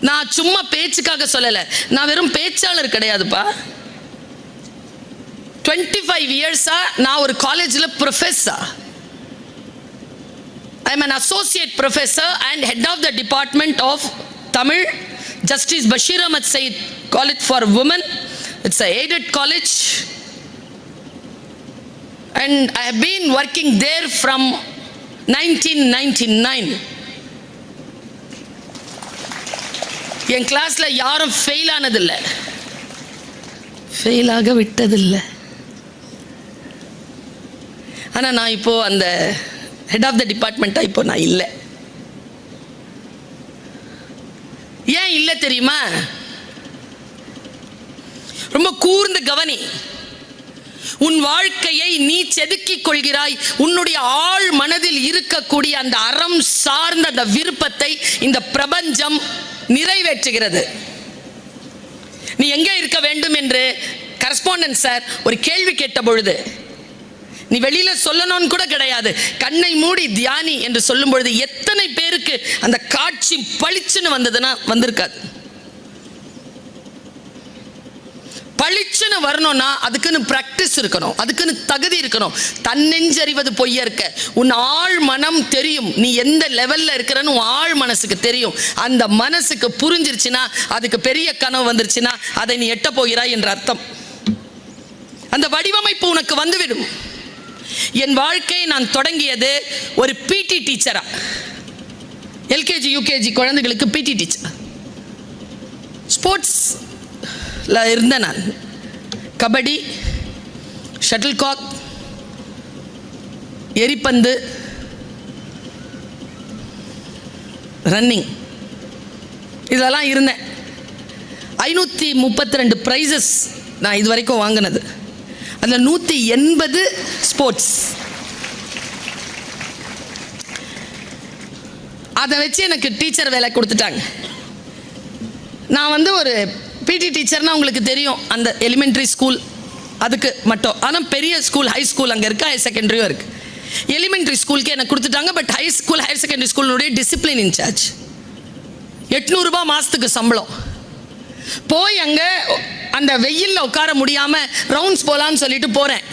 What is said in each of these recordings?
நான் சும்மா பேச்சுக்காக சொல்லலை. நான் வெறும் பேச்சாளர் கிடையாதுப்பா. டுவெண்ட்டி ஃபைவ் இயர்ஸா நான் ஒரு காலேஜில் professor I am an associate professor and head of the department of Tamil justice Basheer Ahmed Sayeed college for women it's a aided college and I have been working there from nineteen ninety nine என் கிளாஸில் யாரும் fail ஆனதில்லை. ஃபெயிலாக விட்டதில்லை. ஆனால் நான் இப்போ அந்த head of த டிபார்ட்மெண்ட்டாக இப்போ நான் இல்லை. ஏன் இல்லை தெரியுமா? ரொம்ப கூர்ந்து கவனி. உன் வாழ்க்கையை நீ செதுக்கிக் கொள்கிறாய். உன்னுடைய ஆழ் மனதில் இருக்கக்கூடிய அந்த அறம் சார்ந்த அந்த விருப்பத்தை இந்த பிரபஞ்சம் நிறைவேற்றுகிறது. நீ எங்கே இருக்க வேண்டும் என்று கரஸ்பாண்டன்ட் சார் ஒரு கேள்வி கேட்ட பொழுது நீ வெளியில சொல்லணும்னு கூட கிடையாது. கண்ணை மூடி தியானி என்று சொல்லும் பொழுது எத்தனை பேருக்கு அந்த காட்சி பளிச்சுன்னு வந்ததுன்னா வந்திருக்காது. பளிச்சுன்னு வரணும்னா அதுக்குன்னு ப்ராக்டிஸ் இருக்கணும். அதுக்குன்னு தகுதி இருக்கணும். தன்னெஞ்சறிவது பொய்ய இருக்க உன் ஆள் மனம் தெரியும். நீ எந்த லெவலில் இருக்கிறன்னு உன் ஆழ் மனசுக்கு தெரியும். அந்த மனசுக்கு புரிஞ்சிருச்சுன்னா அதுக்கு பெரிய கனவு வந்துருச்சுன்னா அதை நீ எட்ட போகிறாய் என்ற அர்த்தம். அந்த வடிவமைப்பு உனக்கு வந்துவிடும். என் வாழ்க்கையை நான் தொடங்கியது ஒரு பிடி டீச்சரா எல்கேஜி யூகேஜி குழந்தைகளுக்கு பிடி டீச்சர் ஸ்போர்ட்ஸ் இருந்தேன் நான். கபடி ஷட்டில் காக் எரிப்பந்து ரன்னிங் இதெல்லாம் இருந்தேன். ஐநூற்றி முப்பத்தி ரெண்டு ப்ரைஸஸ் நான் இது வரைக்கும் வாங்கினது. அதில் நூற்றி எண்பது ஸ்போர்ட்ஸ் அதை வச்சு எனக்கு டீச்சர் வேலை கொடுத்துட்டாங்க. நான் வந்து ஒரு பிடி டீச்சர்னா உங்களுக்கு தெரியும். அந்த எலிமெண்ட்ரி ஸ்கூல் அதுக்கு மட்டும். ஆனால் பெரிய ஸ்கூல் ஹை ஸ்கூல் அங்கே இருக்குது ஹையர் செகண்டரியும் இருக்குது எலிமெண்ட்ரி ஸ்கூலுக்கு எனக்கு கொடுத்துட்டாங்க but high school higher secondary ஸ்கூலுடைய discipline incharge எட்நூறுபா மாதத்துக்கு சம்பளம். போய் அங்கே அந்த வெயிலில் உட்கார முடியாமல் ரவுண்ட்ஸ் போகலான்னு சொல்லிட்டு போகிறேன்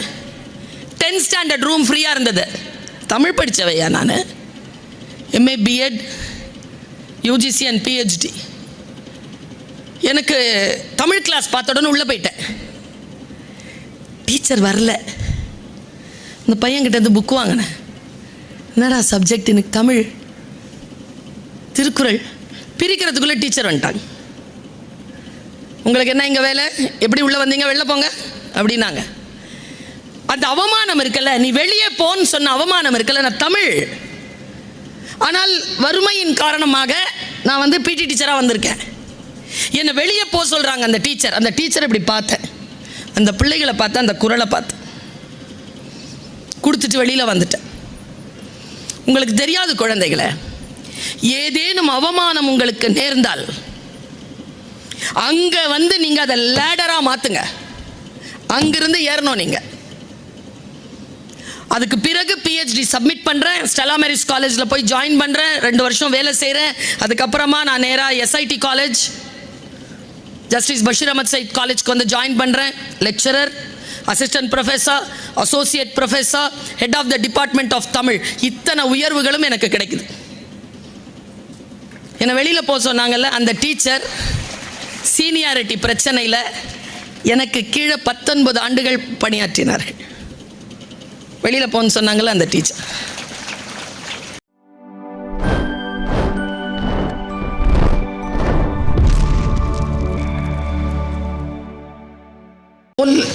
டென்த் ஸ்டாண்டர்ட் ரூம் ஃப்ரீயாக இருந்தது. தமிழ் படித்தவையா நான்? MA BEd UGC and PhD எனக்கு தமிழ் கிளாஸ் பார்த்த உடனே உள்ளே போயிட்டேன். டீச்சர் வரல. இந்த பையன்கிட்ட இருந்து புக் வாங்கினேன். என்னடா சப்ஜெக்ட் எனக்கு தமிழ்? திருக்குறள். பிரிக்கிறதுக்குள்ளே டீச்சர் வந்துட்டாங்க. உங்களுக்கு என்ன இங்கே வேலை? எப்படி உள்ளே வந்தீங்க? வெளில போங்க. அப்படின்னாங்க. அந்த அவமானம் இருக்கல நீ வெளியே போன்னு சொன்ன அவமானம் இருக்கல நான் தமிழ். ஆனால் வறுமையின் காரணமாக நான் வந்து பிடி டீச்சராக வந்திருக்கேன். என்னை வெளியே போக சொல்கிறாங்க அந்த டீச்சர் அந்த டீச்சர் இப்படி பார்த்தேன். அந்த பிள்ளைகளை பார்த்தேன் அந்த குரலை பார்த்தேன். கொடுத்துட்டு வெளியில் வந்துட்டேன். உங்களுக்கு தெரியாது குழந்தைகளை ஏதேனும் அவமானம் உங்களுக்கு நேர்ந்தால் அங்கே வந்து நீங்கள் அதை லேடராக மாற்றுங்க அங்கிருந்து ஏறணும் நீங்கள் அதுக்கு பிறகு பிஹெச்டி சப்மிட் பண்ணுறேன் ஸ்டெலா மேரிஸ் காலேஜில் போய் ஜாயின் பண்ணுறேன் ரெண்டு வருஷம் வேலை செய்கிறேன் அதுக்கப்புறமா நான் நேராக SIT college justice Basheer Ahmed Sayeed காலேஜ்க்கு வந்து ஜாயின் பண்ணுறேன் lecturer assistant professor associate professor head of the department of Tamil இத்தனை உயர்வுகளும் எனக்கு கிடைக்குது. என்னை வெளியில் போக சொன்னாங்கல்ல அந்த டீச்சர் சீனியாரிட்டி பிரச்சனையில் எனக்கு கீழே பத்தொன்பது ஆண்டுகள் பணியாற்றினார்கள். வெளியில் போன்னு சொன்னாங்கல்ல அந்த டீச்சர்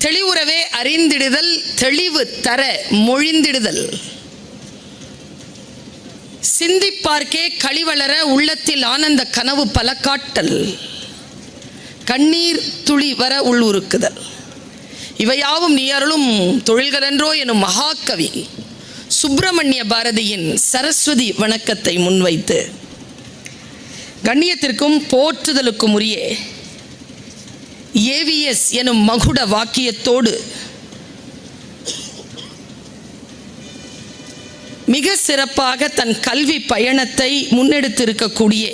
தெளிவுறவே அறிந்திடுதல் தெளிவு தர மொழிந்திடுதல். சிந்திப்பார்க்கே களிவளர உள்ளத்தில் ஆனந்த கனவு பல காட்டல் கண்ணீர் துளி வர உள்ளுருக்குதல் இவையாவும் நீ அருளும் தொழில்களென்றோ எனும் மகாகவி சுப்பிரமணிய பாரதியின் சரஸ்வதி வணக்கத்தை முன்வைத்து கண்ணியத்திற்கும் போற்றுதலுக்கும் உரிய ஏவிஎஸ் எனும் மகுட வாக்கியத்தோடு மிக சிறப்பாக தன் கல்வி பயணத்தை முன்னெடுத்திருக்கக்கூடிய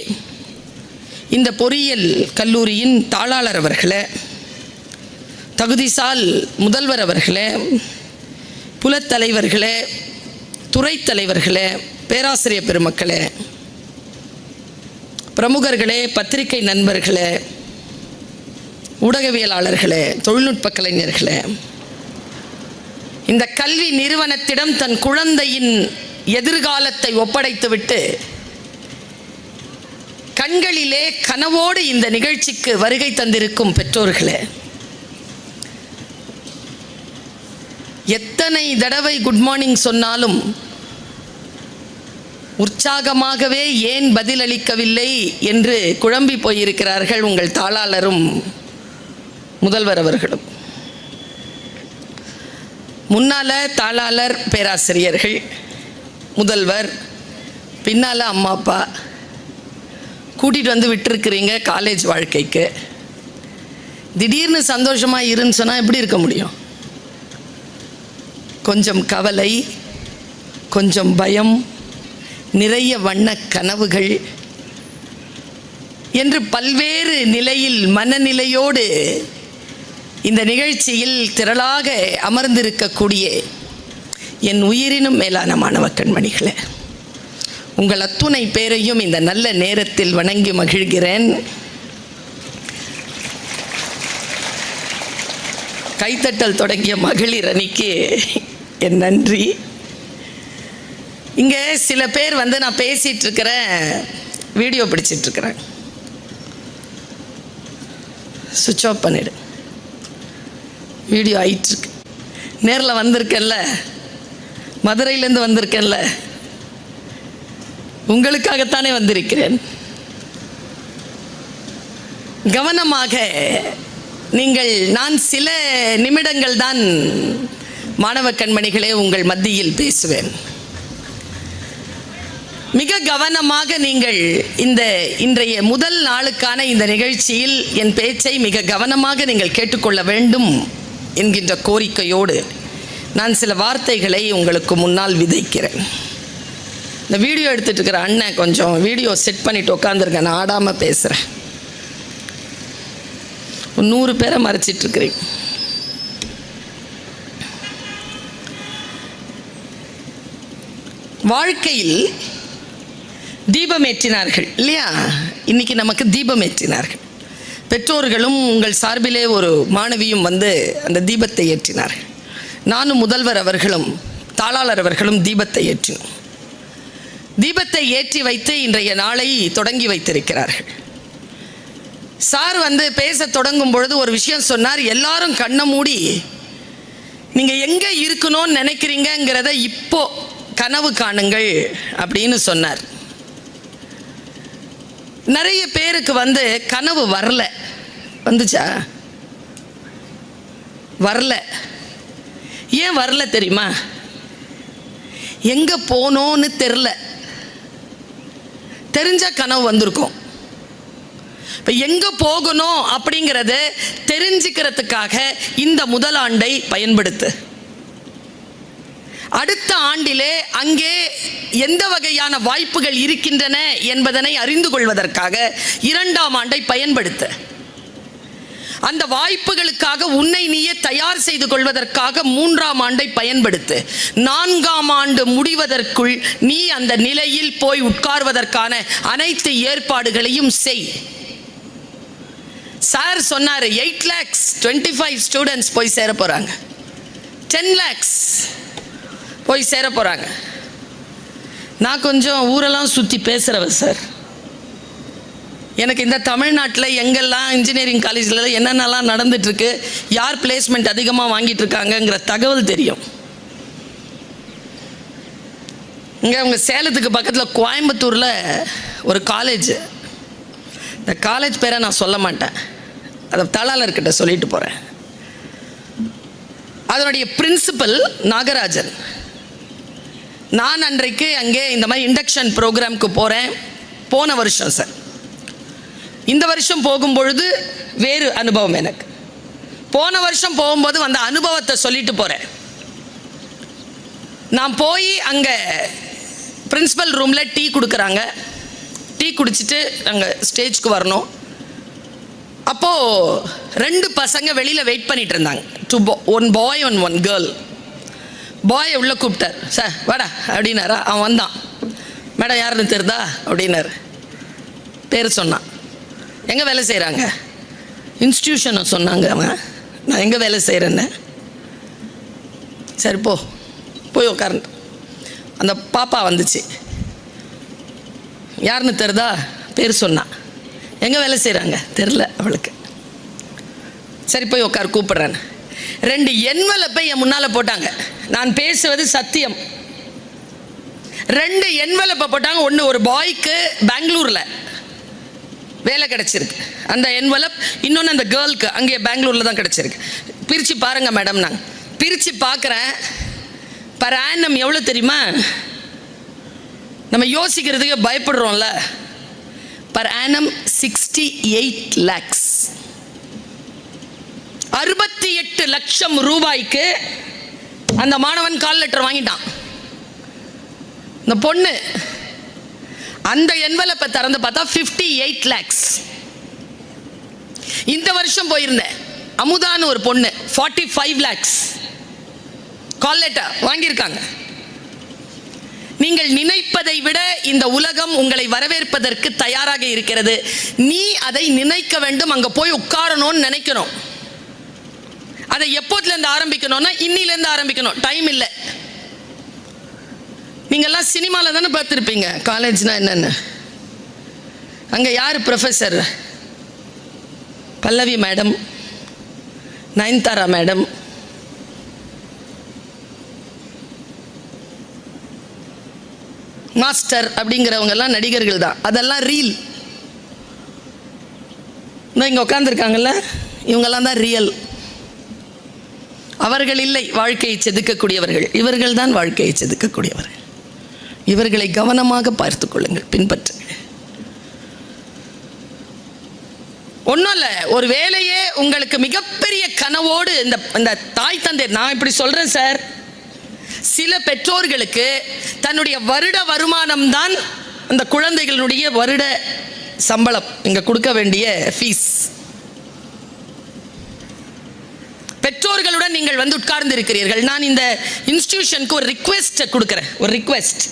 இந்த பொறியியல் கல்லூரியின் தாளாளர் அவர்களை தகுதிசால் முதல்வர் அவர்களே புலத்தலைவர்களே துறை தலைவர்களே பேராசிரியர் பெருமக்களே பிரமுகர்களே பத்திரிகை நண்பர்களே ஊடகவியலாளர்களே தொழில்நுட்ப கலைஞர்களே இந்த கல்வி நிறுவனத்திடம் தன் குழந்தையின் எதிர்காலத்தை ஒப்படைத்துவிட்டு கண்களிலே கனவோடு இந்த நிகழ்ச்சிக்கு வருகை தந்திருக்கும் பெற்றோர்களே எத்தனை தடவை குட் மார்னிங் சொன்னாலும் உற்சாகமாகவே ஏன் பதிலளிக்கவில்லை என்று குழம்பி போயிருக்கிறார்கள் உங்கள் தாளாளரும் முதல்வர் அவர்களும். முன்னால தாளாளர் பேராசிரியர்கள் முதல்வர் பின்னால அம்மா அப்பா கூட்டிகிட்டு வந்து விட்டுருக்குறீங்க காலேஜ் வாழ்க்கைக்கு. திடீர்னு சந்தோஷமாக இருன்னு சொன்னால் எப்படி இருக்க முடியும்? கொஞ்சம் கவலை கொஞ்சம் பயம் நிறைய வண்ண கனவுகள் என்று பல்வேறு நிலையில் மனநிலையோடு இந்த நிகழ்ச்சியில் திரளாக அமர்ந்திருக்கக்கூடிய என் உயிரினும் மேலான மாணவ கண்மணிகளே உங்கள் அத்துணை பேரையும் இந்த நல்ல நேரத்தில் வணங்கி மகிழ்கிறேன். கைத்தட்டல் தொடங்கிய மகளிர் அணிக்கு என் நன்றி. இங்கே சில பேர் வந்து நான் பேசிகிட்டு இருக்கிறேன் வீடியோ பிடிச்சிட்ருக்கிறேன் சுவிட்ச் ஆஃப் பண்ணிவிடு வீடியோ ஆயிட்டுருக்கு. நேரில் வந்திருக்கேன்ல. மதுரையிலேருந்து வந்திருக்கேன்ல. உங்களுக்காகத்தானே வந்திருக்கிறேன். கவனமாக நீங்கள் நான் சில நிமிடங்கள் தான் மாணவ கண்மணிகளே உங்கள் மத்தியில் பேசுவேன். மிக கவனமாக நீங்கள் இந்த இன்றைய முதல் நாளுக்கான இந்த நிகழ்ச்சியில் என் பேச்சை மிக கவனமாக நீங்கள் கேட்டுக்கொள்ள வேண்டும். என்கின்ற கோரிக்கையோடு நான் சில வார்த்தைகளை உங்களுக்கு முன்னால் விதைக்கிறேன். இந்த வீடியோ எடுத்துகிட்டு இருக்கிற அண்ணன் கொஞ்சம் வீடியோ செட் பண்ணிட்டு உட்காந்துருக்கேன் நான் ஆடாமல் பேசுகிறேன் ஒரு நூறு பேரை மறைச்சிட்டு வாழ்க்கையில் தீபம் ஏற்றினார்கள் இல்லையா? இன்னைக்கு நமக்கு தீபம் ஏற்றினார்கள். பெற்றோர்களும் உங்கள் சார்பிலே ஒரு மாணவியும் வந்து அந்த தீபத்தை ஏற்றினார் நானும் முதல்வர் அவர்களும் தாளாளர் அவர்களும் தீபத்தை ஏற்றினோம். தீபத்தை ஏற்றி வைத்து இன்றைய நாளை தொடங்கி வைத்திருக்கிறார்கள். சார் வந்து பேச தொடங்கும் பொழுது ஒரு விஷயம் சொன்னார் எல்லாரும் கண்ணை மூடி நீங்கள் எங்கே இருக்கணும்னு நினைக்கிறீங்கங்கிறத இப்போ கனவு காணுங்கள் அப்படின்னு சொன்னார். நிறைய பேருக்கு வந்து கனவு வரல. வந்துச்சா? வரல. ஏன் வரல தெரியுமா? எங்கே போனோன்னு தெரில. தெரிஞ்ச கனவு வந்திருக்கும். இப்போ எங்கே போகணும் அப்படிங்கிறத தெரிஞ்சுக்கிறதுக்காக இந்த முதலாண்டை பயன்படுத்து. அடுத்த ஆண்டிலே அங்கே எந்த வகையான வாய்ப்புகள் இருக்கின்றன என்பதனை அறிந்து கொள்வதற்காக இரண்டாம் ஆண்டை பயன்படுத்த. அந்த வாய்ப்புகளுக்காக உன்னை நீயே தயார் செய்து கொள்வதற்காக மூன்றாம் ஆண்டை பயன்படுத்து. நான்காம் ஆண்டு முடிவதற்குள் நீ அந்த நிலையில் போய் உட்கார்வதற்கான அனைத்து ஏற்பாடுகளையும் செய். சார் சொன்னார் eight lakhs twenty five students போய் சேர போகிறாங்க டென் லேக்ஸ். போய் சேர போகிறாங்க நான் கொஞ்சம் ஊரெல்லாம் சுற்றி பேசுகிறவ சார். எனக்கு இந்த தமிழ்நாட்டில் எங்கெல்லாம் இன்ஜினியரிங் காலேஜில் என்னென்னலாம் நடந்துட்டுருக்கு யார் பிளேஸ்மெண்ட் அதிகமாக வாங்கிட்டு இருக்காங்கங்கிற தகவல் தெரியும். இங்கே அவங்க சேலத்துக்கு பக்கத்தில் கோயம்புத்தூரில் ஒரு காலேஜ் இந்த காலேஜ் பேரை நான் சொல்ல மாட்டேன். அதை தலாளர்கிட்ட சொல்லிட்டு போகிறேன் அதனுடைய பிரின்சிபல் நாகராஜன். நான் அன்றைக்கு அங்கே இந்த மாதிரி இண்டக்ஷன் ப்ரோக்ராம்க்கு போகிறேன் போன வருஷம் சார் இந்த வருஷம் போகும்பொழுது வேறு அனுபவம் எனக்கு. போன வருஷம் போகும்போது வந்த அனுபவத்தை சொல்லிட்டு போகிறேன் நான் போய் அங்கே பிரின்சிபல் ரூமில் டீ கொடுக்குறாங்க. டீ குடிச்சிட்டு அங்கே ஸ்டேஜ்க்கு வரணும். அப்போது ரெண்டு பசங்க வெளியில் வெயிட் பண்ணிகிட்டு இருந்தாங்க. Two one boy one one girl பாயை உள்ளே கூப்பிட்டார். சார் வாடா அப்படின்னாரா. அவன் வந்தான். மேடம் யாருன்னு தெரிதா அப்படின்னாரு. பேர் சொன்னான். எங்கே வேலை செய்கிறாங்க இன்ஸ்டியூஷனை சொன்னாங்க அவன். நான் எங்கே வேலை செய்கிறேன்னு சரி போ. போய் உட்காரன் அந்த பாப்பா வந்துச்சு. யாருன்னு தெரிதா பேர் சொன்னான். எங்கே வேலை செய்கிறாங்க தெரில அவளுக்கு. சரி போய் உட்கார் கூப்பிட்றேன்னு. ரெண்டு என்வலப்பை என் முன்னால் போட்டாங்க. நான் பேசுவது சத்தியம். ரெண்டு என்வலப்பை போட்டாங்க. ஒன்று ஒரு பாய்க்கு பெங்களூரில் வேலை கிடைச்சிருக்கு. அந்த என்வலப் இன்னொன்று அந்த கேர்ளுக்கு அங்கே பெங்களூரில் தான் கிடைச்சிருக்கு. பிரித்து பாருங்க மேடம் நான். பிரித்து பார்க்குறேன். பர் ஆனம் எவ்வளோ தெரியுமா? நம்ம யோசிக்கிறதுக்கு பயப்படுறோம்ல. Per annum sixty eight lakhs அறுபத்தி எட்டு லட்சம் ரூபாய்க்கு அந்த மாணவன் கால் லெட்டர் வாங்கிட்டான். இந்த பொண்ணு அந்த என்வலப்பை திறந்து பார்த்தா ஃபிஃப்டி எயிட் லேக்ஸ் இந்த வருஷம் போயிருந்தேன். அமுதான்னு ஒரு பொண்ணு forty five lakhs call letter வாங்கியிருக்காங்க. நீங்கள் நினைப்பதை விட இந்த உலகம் உங்களை வரவேற்பதற்கு தயாராக இருக்கிறது. நீ அதை நினைக்க வேண்டும் அங்கே போய் உட்காரணும்னு நினைக்கிறோம் அதை எப்போதுலேருந்து ஆரம்பிக்கணும்னா இன்னிலேருந்து ஆரம்பிக்கணும். டைம் இல்லை. நீங்கள்லாம் சினிமாவில் தானே பார்த்துருப்பீங்க. காலேஜ்னா என்னென்னு. அங்கே யார் professor Pallavi madam Nayanthara madam master அப்படிங்கிறவங்க எல்லாம் நடிகர்கள் தான். அதெல்லாம் ரீல் இங்கே உட்காந்துருக்காங்கல்ல இவங்கெல்லாம் தான் ரியல் அவர்கள் இல்லை வாழ்க்கையை செதுக்கக்கூடியவர்கள். இவர்கள் தான் வாழ்க்கையை செதுக்கக்கூடியவர்கள். இவர்களை கவனமாக பார்த்து கொள்ளுங்கள் பின்பற்றுங்கள். ஒன்றும் இல்லை ஒரு வேலையே உங்களுக்கு மிகப்பெரிய கனவோடு இந்த இந்த தாய் தந்தை நான் இப்படி சொல்கிறேன் சார். சில பெற்றோர்களுக்கு தன்னுடைய வருட வருமானம் தான் அந்த குழந்தைகளுடைய வருட சம்பளம். இங்கே கொடுக்க வேண்டிய ஃபீஸ் பெற்றோர்களுடன் நீங்கள் வந்து உட்கார்ந்து இருக்கிறீர்கள் நான் இந்த இன்ஸ்டிடியூஷனுக்கு ஒரு ரிக்வெஸ்ட் கொடுக்குறேன். ஒரு ரிக்வெஸ்ட்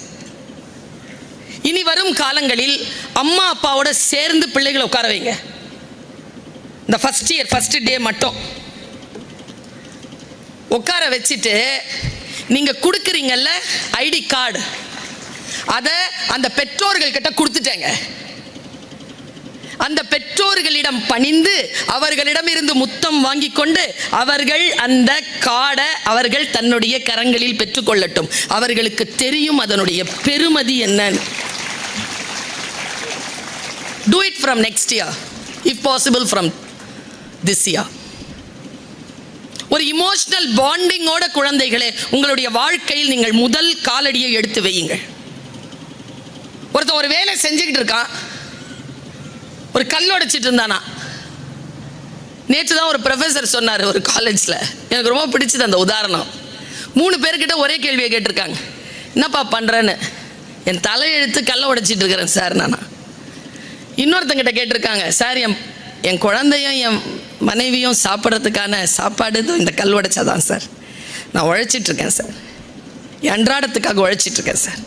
இனி வரும் காலங்களில் அம்மா அப்பாவோட சேர்ந்து பிள்ளைகளை உட்கார வைங்க. இந்த ஃபஸ்ட் இயர் ஃபஸ்ட் டே மட்டும். உட்கார வச்சுட்டு நீங்க கொடுக்குறீங்கல்ல ஐடி கார்டு. அதை அந்த பெற்றோர்கள் கிட்ட கொடுத்துட்டேங்க. அந்த பெற்றோர்களிடம் பணிந்து அவர்களிடம் இருந்து முத்தம் வாங்கி கொண்டு அவர்கள் அந்த காடை அவர்கள் தன்னுடைய கரங்களில் பெற்றுக்கொள்ளட்டும் அவர்களுக்கு தெரியும் அதனுடைய பெருமதி என்னன்னு do it from next year if possible from this year ஒரு இமோஷனல் பாண்டிங்கோட குழந்தைகளே உங்களுடைய வாழ்க்கையில் நீங்கள் முதல் காலடியை எடுத்து வையுங்கள். ஒருத்தன் ஒரு வேலை செஞ்சுக்கிட்டு இருக்கான் ஒரு கல் உடைச்சிட்டு இருந்தானா. நேற்று தான் ஒரு ப்ரொஃபஸர் சொன்னார் ஒரு காலேஜில் எனக்கு ரொம்ப பிடிச்சது அந்த உதாரணம். மூணு பேர்கிட்ட ஒரே கேள்வியை கேட்டிருக்காங்க. என்னப்பா பண்ணுறேன்னு என் தலையெழுத்து கல்லை உடைச்சிட்டு இருக்கிறேன் சார் நானா. இன்னொருத்தங்கிட்ட கேட்டிருக்காங்க சார் என் என் குழந்தையும் என் மனைவியும் சாப்பிட்றதுக்கான சாப்பாடு இந்த கல் உடைச்சாதான் சார். நான் உழைச்சிட்டு இருக்கேன் சார். அன்றாடத்துக்காக உழைச்சிட்ருக்கேன் சார்.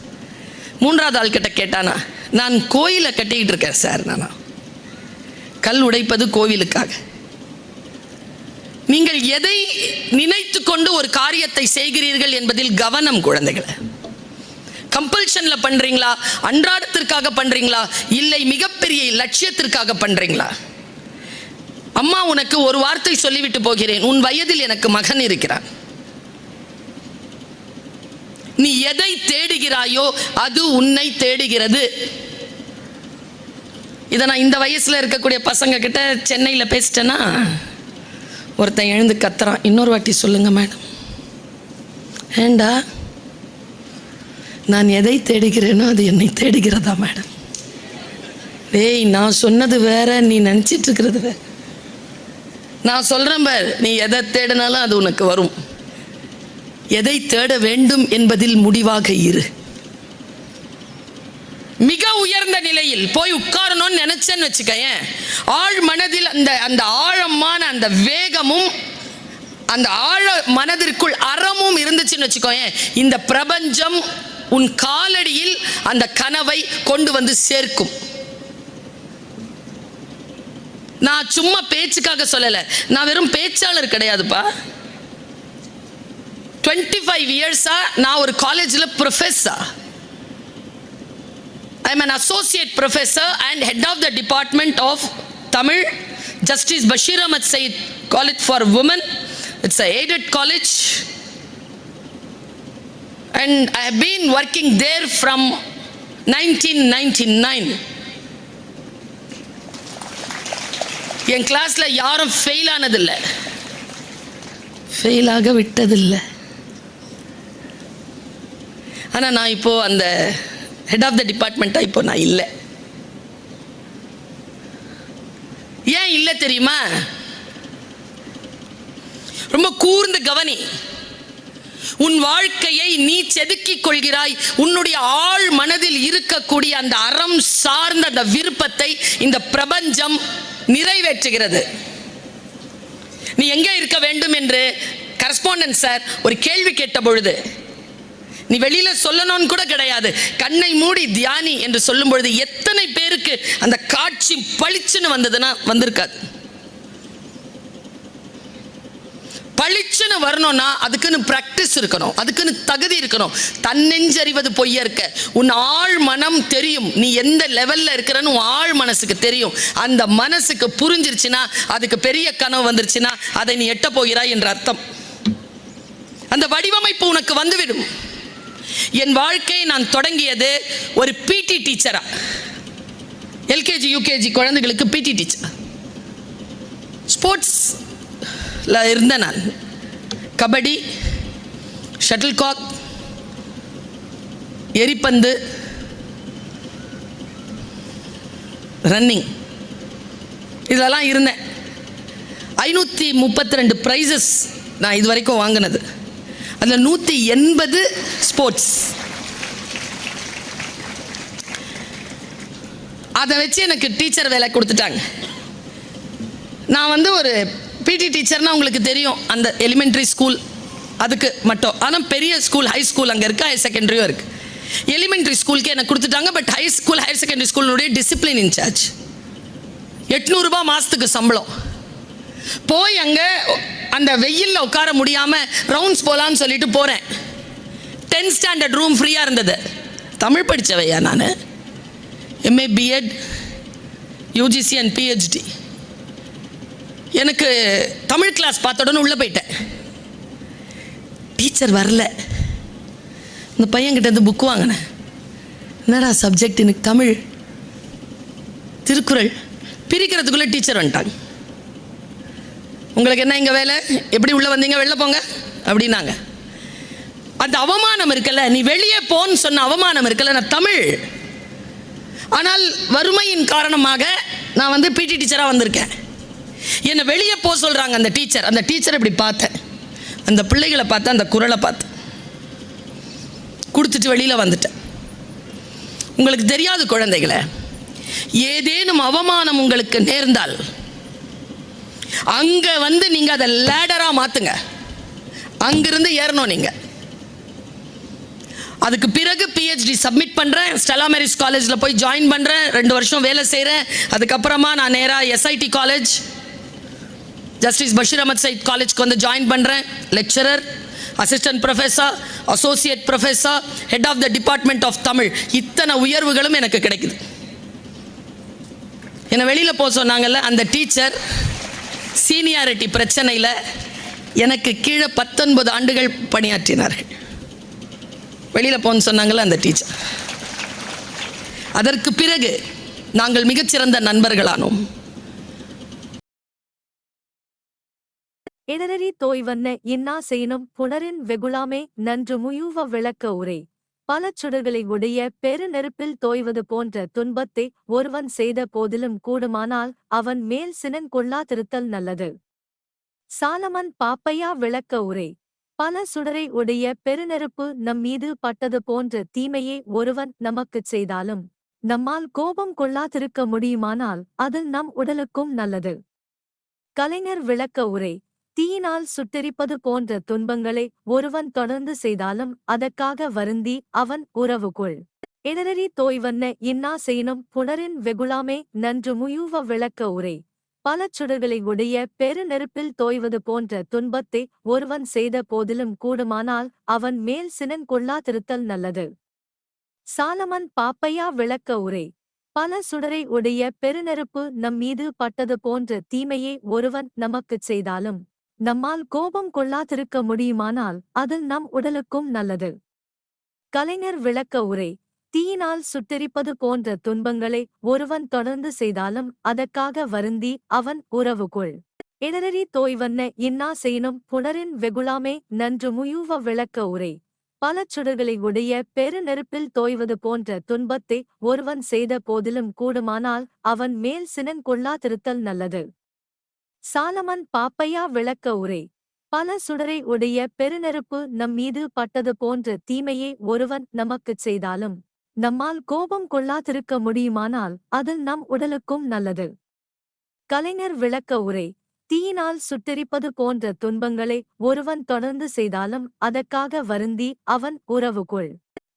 மூன்றாவது ஆள்கிட்ட கேட்டானா நான் கோயிலை கட்டிக்கிட்டு இருக்கேன் சார் நானா. கல் உடைப்பது கோவிலுக்காக. நீங்கள் எதை நினைத்து கொண்டு ஒரு காரியத்தை செய்கிறீர்கள் என்பதில் கவனம் குழந்தைகளை. கம்பல்ஷன்ல பண்றீங்களா? அன்றாடத்திற்காக பண்றீங்களா? இல்லை மிகப்பெரிய லட்சியத்திற்காக பண்றீங்களா? அம்மா உனக்கு ஒரு வார்த்தை சொல்லிவிட்டு போகிறேன். உன் வயதில் எனக்கு மகன் இருக்கிறான். நீ எதை தேடுகிறாயோ அது உன்னை தேடுகிறது. இதை நான் இந்த வயசில் இருக்கக்கூடிய பசங்க கிட்ட சென்னையில் பேசிட்டேன்னா ஒருத்தன் எழுந்து கத்துறான். இன்னொரு வாட்டி சொல்லுங்க மேடம். ஏண்டா? நான் எதை தேடுகிறேனோ அது என்னை தேடுகிறதா மேடம்? டேய் நான் சொன்னது வேற நீ நினச்சிட்டு இருக்கிறது வேற. நான் சொல்கிறேன் பார் நீ எதை தேடினாலும் அது உனக்கு வரும். எதை தேட வேண்டும் என்பதில் முடிவாக இரு. மிக உயர்ந்த நிலையில் போய் உட்காரணும்னு நினைச்சேன்னு வச்சுக்கயேன். ஆழ் மனதில் அந்த அந்த ஆழமான அந்த வேகமும் அந்த ஆழ மனதிற்குள் அறமும் இருந்துச்சுன்னு வச்சுக்கோயேன். இந்த பிரபஞ்சம் உன் காலடியில் அந்த கனவை கொண்டு வந்து சேர்க்கும். நான் சும்மா பேச்சுக்காக சொல்லலை. நான் வெறும் பேச்சாளர் கிடையாதுப்பா. டுவெண்ட்டி ஃபைவ் இயர்ஸா நான் ஒரு காலேஜில் professor I am an associate professor and head of the department of Tamil justice Basheer Ahmed Sayeed college for women it's a aided college and I have been working there from nineteen ninety nine என் கிளாஸில் யாரும் fail ஆனதில்லை. ஃபெயிலாக விட்டதில்லை. ஆனால் நான் இப்போது அந்த head of த டிபார்ட்மெண்ட்டாக இப்போ நான் இல்லை. ஏன் இல்லை தெரியுமா? ரொம்ப கூர்ந்து கவனி. உன் வாழ்க்கையை நீ செதுக்கிக் கொள்கிறாய். உன்னுடைய ஆழ் மனதில் இருக்கக்கூடிய அந்த அறம் சார்ந்த அந்த விருப்பத்தை இந்த பிரபஞ்சம் நிறைவேற்றுகிறது. நீ எங்கே இருக்க வேண்டும் என்று கரஸ்பாண்டன்ட் சார் ஒரு கேள்வி கேட்ட பொழுது நீ வெளியில சொல்லணும்னு கூட கிடையாது. கண்ணை மூடி தியானி என்று சொல்லும் பொழுது எத்தனை பேருக்கு அந்த காட்சி பளிச்சுன்னு வந்ததுன்னா வந்திருக்காது. பளிச்சுன்னு வரணும்னா அதுக்குன்னு ப்ராக்டிஸ் இருக்கணும். அதுக்குன்னு தகுதி இருக்கணும். தன்னெஞ்சறிவது பொய்ய இருக்க. உன் ஆழ் மனம் தெரியும். நீ எந்த லெவல்ல இருக்கிறன்னு உன் ஆழ் மனசுக்கு தெரியும். அந்த மனசுக்கு புரிஞ்சிருச்சுன்னா அதுக்கு பெரிய கனவு வந்துருச்சுன்னா அதை நீ எட்ட போகிறாய் என்ற அர்த்தம். அந்த வடிவமைப்பு உனக்கு வந்துவிடும். என் வாழ்க்கையை நான் தொடங்கியது ஒரு பிடி டீச்சரா எல்கேஜி யூகேஜி குழந்தைகளுக்கு பிடி டீச்சர் ஸ்போர்ட்ஸில் இருந்தேன் நான். கபடி ஷட்டில் காக் எரிப்பந்து ரன்னிங் இதெல்லாம் இருந்தேன். ஐநூற்றி முப்பத்தி ரெண்டு ப்ரைஸஸ் நான் இது வரைக்கும் வாங்கினது. அதில் நூற்றி எண்பது ஸ்போர்ட்ஸ் அதை வச்சு எனக்கு டீச்சர் வேலை கொடுத்துட்டாங்க. நான் வந்து ஒரு பிடி டீச்சர்னா உங்களுக்கு தெரியும். அந்த எலிமெண்ட்ரி ஸ்கூல் அதுக்கு மட்டும். ஆனால் பெரிய ஸ்கூல் ஹை ஸ்கூல் அங்கே இருக்குது ஹையர் செகண்டரியும் இருக்குது எலிமெண்ட்ரி ஸ்கூலுக்கு எனக்கு கொடுத்துட்டாங்க. But high school higher secondary ஸ்கூலினுடைய discipline incharge எட்நூறுபா மாதத்துக்கு சம்பளம். போய் அங்கே அந்த வெயிலில் உட்கார முடியாமல் ரவுண்ட்ஸ் போகலான்னு சொல்லிட்டு போகிறேன் டென்த் ஸ்டாண்டர்ட் ரூம் ஃப்ரீயாக இருந்தது. தமிழ் படித்தவையா நான்? MA BEd UGC and PhD எனக்கு தமிழ் கிளாஸ் பார்த்த உடனே உள்ளே போயிட்டேன். டீச்சர் வரல. இந்த பையன்கிட்ட இருந்து புக் வாங்கினேன். என்னடா சப்ஜெக்ட் எனக்கு தமிழ்? திருக்குறள். பிரிக்கிறதுக்குள்ளே டீச்சர் வந்துட்டாங்க. உங்களுக்கு என்ன இங்கே வேலை? எப்படி உள்ளே வந்தீங்க? வெளில போங்க. அப்படின்னாங்க. அந்த அவமானம் இருக்கல நீ வெளியே போன்னு சொன்ன அவமானம் இருக்கல நான் தமிழ். ஆனால் வறுமையின் காரணமாக நான் வந்து பிடி டீச்சராக வந்திருக்கேன். என்னை வெளியே போக சொல்கிறாங்க அந்த டீச்சர் அந்த டீச்சர் இப்படி பார்த்தேன். அந்த பிள்ளைகளை பார்த்து அந்த குரலை பார்த்து கொடுத்துட்டு வெளியில் வந்துட்டேன். உங்களுக்கு தெரியாது குழந்தைகளை ஏதேனும் அவமானம் உங்களுக்கு நேர்ந்தால் அங்கே வந்து நீங்கள் அதை லேடராக மாற்றுங்க அங்கிருந்து ஏறணும் நீங்கள் அதுக்கு பிறகு பிஹெச்டி சப்மிட் பண்ணுறேன் ஸ்டெலா மேரிஸ் காலேஜில் போய் ஜாயின் பண்ணுறேன் ரெண்டு வருஷம் வேலை செய்கிறேன் அதுக்கப்புறமா நான் நேராக SIT college justice Basheer Ahmed Sayeed காலேஜ்க்கு வந்து ஜாயின் பண்ணுறேன் lecturer assistant professor associate professor head of the department of Tamil இத்தனை உயர்வுகளும் எனக்கு கிடைக்குது. என்னை வெளியில் போக சொன்னாங்கல்ல அந்த டீச்சர் சீனியாரிட்டி பிரச்சனையில் எனக்கு கீழே பத்தொன்பது ஆண்டுகள் பணியாற்றினார்கள். வெளியில் போன்னு சொன்னாங்கல்ல அந்த டீச்சர். அதற்கு பிறகு நாங்கள் மிகச்சிறந்த நண்பர்களானோம். இடரரி தோய்வன்ன இன்னா செய்யணும் புணரின் வெகுலாமே நன்று முயூவ விளக்க உரை. பல சுடர்களை உடைய பெரு நெருப்பில் தோய்வது போன்ற துன்பத்தை ஒருவன் செய்த போதிலும் கூடுமானால் அவன் மேல் சினங் கொள்ளாதிருத்தல் நல்லது. சாலமன் பாப்பையா விளக்க உரை. பல சுடரை உடைய பெருநெருப்பு நம் மீது பட்டது போன்ற தீமையை ஒருவன் நமக்குச் செய்தாலும் நம்மால் கோபம் கொள்ளாதிருக்க முடியுமானால் அது நம் உடலுக்கும் நல்லது. கலைஞர் விளக்க உரை. தீயினால் சுட்டெரிப்பது போன்ற துன்பங்களை ஒருவன் தொடர்ந்து செய்தாலும் அதற்காக வருந்தி அவன் உறவு கொள் இடரறி தோய்வன்ன இன்னா செய்யினும் புணரின் வெகுளாமே நன்று முயூவ விளக்க உரை. பல சுடர்களை உடைய பெரு நெருப்பில் தோய்வது போன்ற துன்பத்தை ஒருவன் செய்த போதிலும் கூடுமானால் அவன் மேல் சினங் கொள்ளாதிருத்தல் நல்லது. சாலமன் பாப்பையா விளக்க உரை. பல சுடரை உடைய பெருநெருப்பு நம் மீது பட்டது போன்ற தீமையை ஒருவன் நமக்குச் செய்தாலும் நம்மால் கோபம் கொள்ளாதிருக்க முடியுமானால் அது நம் உடலுக்கும் நல்லது. கலைஞர் விளக்க உரை தீயினால் சுட்டெரிப்பது போன்ற துன்பங்களை ஒருவன் தொடர்ந்து செய்தாலும் அதற்காக வருந்தி அவன் உறவு கொள். இடரறி தோய்வன்ன இன்னா செய்யினும் புணரின் வெகுளாமே நன்று முயூவ விளக்க உரை பல சுடர்களை உடைய பெரு நெருப்பில் தோய்வது போன்ற துன்பத்தை ஒருவன் செய்த போதிலும் கூடுமானால் அவன் மேல் சினங் கொள்ளாதிருத்தல் நல்லது. சாலமன் பாப்பையா விளக்க உரை. பல சுடரை உடைய பெருநெருப்பு நம் மீது பட்டது போன்ற தீமையை ஒருவன் நமக்குச் செய்தாலும் நம்மால் கோபம் கொள்ளாதிருக்க முடியுமானால் அது நம் உடலுக்கும் நல்லது. கலைஞர் விளக்க உரை. தீயினால் சுட்டெரிப்பது போன்ற துன்பங்களை ஒருவன் தொடர்ந்து செய்தாலும் அதற்காக வருந்தி அவன் உறவு கொள்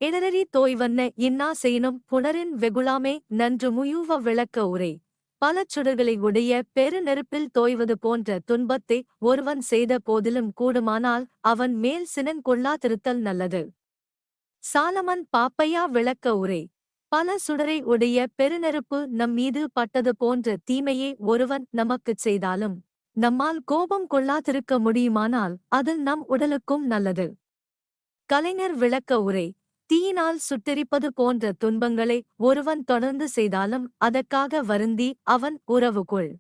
இடரறி தோய்வன்ன இன்னா செய்யணும் புணரின் வெகுளாமே நன்று முயூவ விளக்க உரை. பல சுடர்களை உடைய பெரு நெருப்பில் தோய்வது போன்ற துன்பத்தை ஒருவன் செய்த போதிலும் கூடுமானால் அவன் மேல் சினங் கொள்ளாதிருத்தல் நல்லது. சாலமன் பாப்பையா விளக்க உரை. பல சுடரை உடைய பெருநெருப்பு நம் மீது பட்டது போன்ற தீமையை ஒருவன் நமக்குச் செய்தாலும் நம்மால் கோபம் கொள்ளாதிருக்க முடியுமானால் அது நம் உடலுக்கும் நல்லது. கலைஞர் விளக்க உரை. தீயினால் சுட்டெரிப்பது போன்ற துன்பங்களை ஒருவன் தொடர்ந்து செய்தாலும் அதற்காக வருந்தி அவன் உறவு கொள்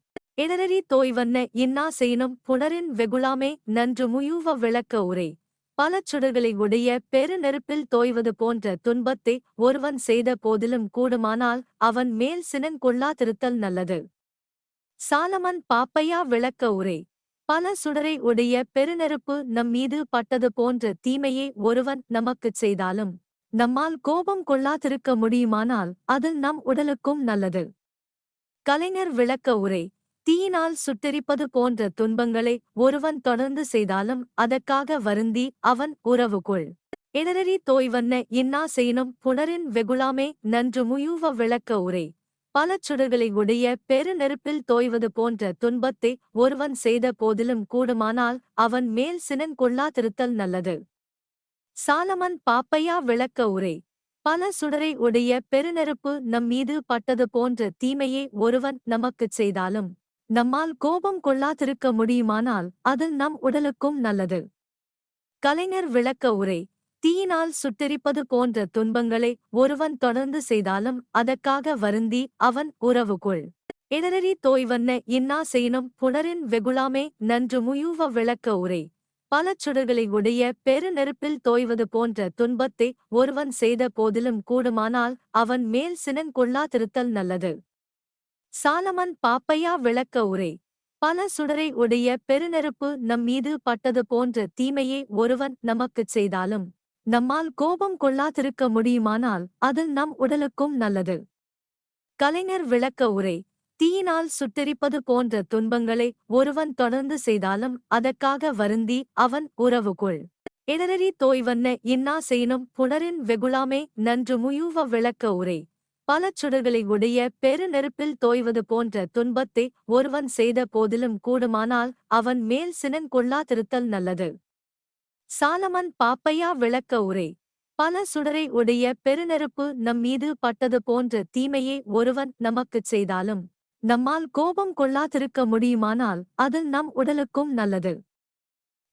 இடரறி தோய்வன்ன இன்னா செய்யினும் புணரின் வெகுளாமே நன்று முயூவ விளக்க உரை. பல சுடர்களை உடைய பெரு நெருப்பில் தோய்வது போன்ற துன்பத்தை ஒருவன் செய்த போதிலும் கூடுமானால் அவன் மேல் சினங் கொள்ளாதிருத்தல் நல்லது. சாலமன் பாப்பையா விளக்க உரை. பல சுடரை உடைய பெருநெருப்பு நம் மீது பட்டது போன்ற தீமையை ஒருவன் நமக்குச் செய்தாலும் நம்மால் கோபம் கொள்ளாதிருக்க முடியுமானால் அது நம் உடலுக்கும் நல்லது. கலைஞர் விளக்க உரை தீயினால் சுட்டெரிப்பது போன்ற துன்பங்களை ஒருவன் தொடர்ந்து செய்தாலும் அதற்காக வருந்தி அவன் உறவு கொள். இடரறி தோய்வன்ன இன்னா செய்யினும் புணரின் வெகுளாமே நன்று முயூவ விளக்க உரை. பல சுடர்களை உடைய பெரு நெருப்பில் தோய்வது போன்ற துன்பத்தை ஒருவன் செய்த போதிலும் கூடுமானால் அவன் மேல் சினங் கொள்ளாதிருத்தல் நல்லது. சாலமன் பாப்பையா விளக்க உரை. பல சுடரை உடைய பெருநெருப்பு நம் மீது பட்டது போன்ற தீமையை ஒருவன் நமக்குச் செய்தாலும் நம்மால் கோபம் கொள்ளாதிருக்க முடியுமானால் அது நம் உடலுக்கும் நல்லது. கலைஞர் விளக்க உரை. தீயினால் சுட்டெரிப்பது போன்ற துன்பங்களை ஒருவன் தொடர்ந்து செய்தாலும் அதற்காக வருந்தி அவன் உறவு கொள் இடரறி தோய்வன்ன இன்னா செய்யணும் புணரின் வெகுளாமே நன்று முயூவ விளக்க உரை. பல சுடர்களை உடைய பெரு நெருப்பில் தோய்வது போன்ற துன்பத்தை ஒருவன் செய்த போதிலும் கூடுமானால் அவன் மேல் சினங் கொள்ளாதிருத்தல் நல்லது. சாலமன் பாப்பையா விளக்க உரை. பல சுடரை உடைய பெருநெருப்பு நம் மீது பட்டது போன்ற தீமையை ஒருவன் நமக்குச் செய்தாலும் நம்மால் கோபம் கொள்ளாதிருக்க முடியுமானால் அது நம் உடலுக்கும் நல்லது. கலைஞர் விளக்க உரை. தீயினால் சுட்டெரிப்பது போன்ற துன்பங்களை ஒருவன் தொடர்ந்து செய்தாலும் அதற்காக வருந்தி அவன் உறவு கொள் இடரறி தோய்வன்ன இன்னா செய்யினும் புணரின் வெகுளாமே நன்று முயூவ விளக்க உரை. பல சுடர்களை உடைய பெரு நெருப்பில் தோய்வது போன்ற துன்பத்தை ஒருவன் செய்த போதிலும் கூடுமானால் அவன் மேல் சினங் கொள்ளாதிருத்தல் நல்லது. சாலமன் பாப்பையா விளக்க உரை. பல சுடரை உடைய பெருநெருப்பு நம் மீது பட்டது போன்ற தீமையை ஒருவன் நமக்குச் செய்தாலும் நம்மால் கோபம் கொள்ளாதிருக்க முடியுமானால் அது நம் உடலுக்கும் நல்லது.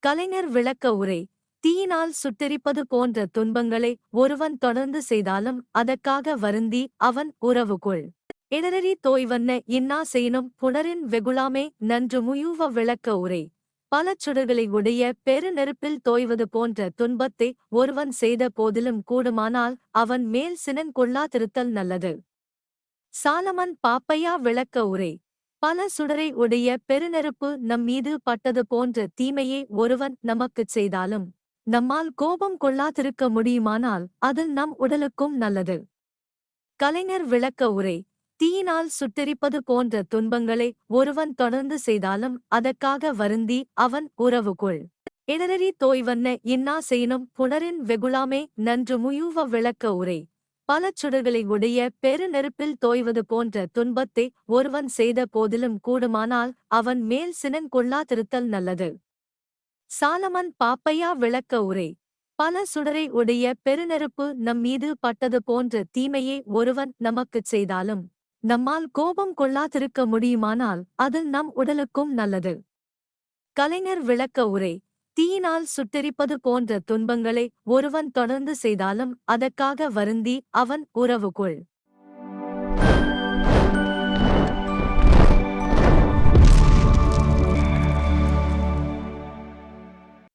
கலைஞர் விளக்க உரை தீயினால் சுட்டெரிப்பது போன்ற துன்பங்களை ஒருவன் தொடர்ந்து செய்தாலும் அதற்காக வருந்தி அவன் உறவு கொள். இடரறி தோய்வன்ன இன்னா செய்யினும் புணரின் வெகுளாமே நன்று முயூவ விளக்க உரை பல சுடர்களை உடைய பெரு நெருப்பில் தோய்வது போன்ற துன்பத்தை ஒருவன் செய்த போதிலும் கூடுமானால் அவன் மேல் சினன் கொள்ளாதிருத்தல் நல்லது. சாலமன் பாப்பையா விளக்க உரை. பல சுடரை உடைய பெருநெருப்பு நம் மீது பட்டது போன்ற தீமையை ஒருவன் நமக்குச் செய்தாலும் நம்மால் கோபம் கொள்ளாதிருக்க முடியுமானால் அது நம் உடலுக்கும் நல்லது. கலைஞர் விளக்க உரை. தீயினால் சுட்டெரிப்பது போன்ற துன்பங்களை ஒருவன் தொடர்ந்து செய்தாலும் அதற்காக வருந்தி அவன் உறவு கொள் இடரறி தோய்வன்ன இன்னா செய்யணும் புணரின் வெகுளாமே நன்று முயூவ விளக்க உரை. பல சுடர்களை உடைய பெரு நெருப்பில் தோய்வது போன்ற துன்பத்தை ஒருவன் செய்த போதிலும் கூடுமானால் அவன் மேல் சினன் கொள்ளாதிருத்தல் நல்லது. சாலமன் பாப்பையா விளக்க உரை. பல சுடரை உடைய பெருநெருப்பு நம் மீது பட்டது போன்ற தீமையை ஒருவன் நமக்குச் செய்தாலும் நம்மால் கோபம் கொள்ளாதிருக்க முடியுமானால் அது நம் உடலுக்கும் நல்லது. கலைஞர் விளக்க உரை. தீயினால் சுட்டெரிப்பது போன்ற துன்பங்களை ஒருவன் தொடர்ந்து செய்தாலும் அதற்காக வருந்தி அவன் உறவு கொள்